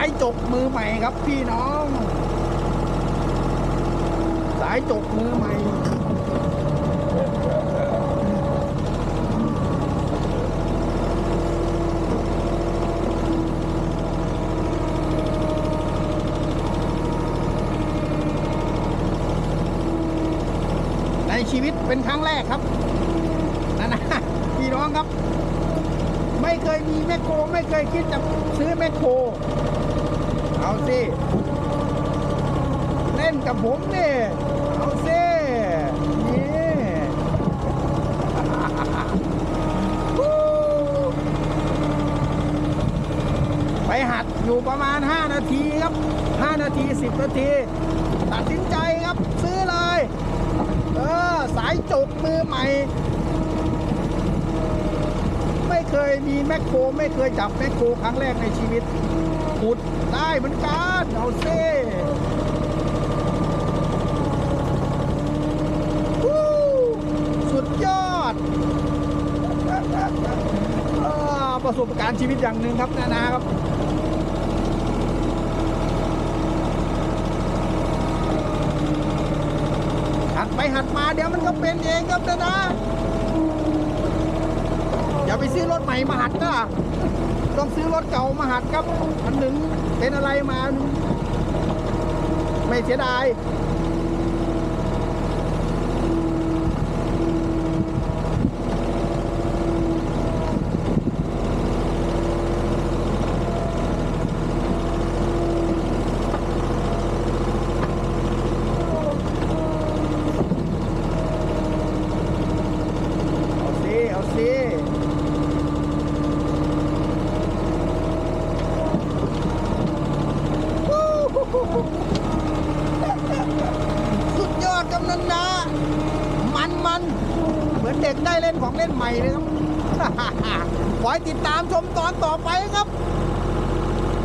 ายจกมือใหม่ครับพี่น้อง สายจกมือใหม่ในชีวิตเป็นครั้งแรกครับนั่นนะพี่น้องครับ ไม่เคยมีแมคโคร ไม่เคยคิดจะซื้อแมคโคร เอาสิ เล่นกับผมเนี่ยเอาสินี่ไปหัดอยู่ประมาณ 5 นาทีครับ 5 นาที 10 นาที ตัดสินใจครับซื้อเลย เออ สายจุกมือใหม่ ไม่เคยมีแมคโครไม่เคยจับแมคโครครั้งแรกในชีวิตขุดได้เหมือนกันเอาเซ่สุดยอดประสบการณ์ชีวิตอย่างหนึ่งครับนานาครับหัดไปหัดมาเดี๋ยวมันก็เป็นเองครับนานา ไปซื้อรถใหม่มาหัดก็ต้องซื้อรถเก่ามาหัดครับมันหนึ่งเป็นอะไรมา ไม่เสียดาย เอาสิ เอาสิ วู้ฮู้ฮู้ฮู้สุดยอดกำนันนามันมัน เหมือนเด็กได้เล่นของเล่นใหม่เลยครับขอให้ติดตามชมตอนต่อไปครับ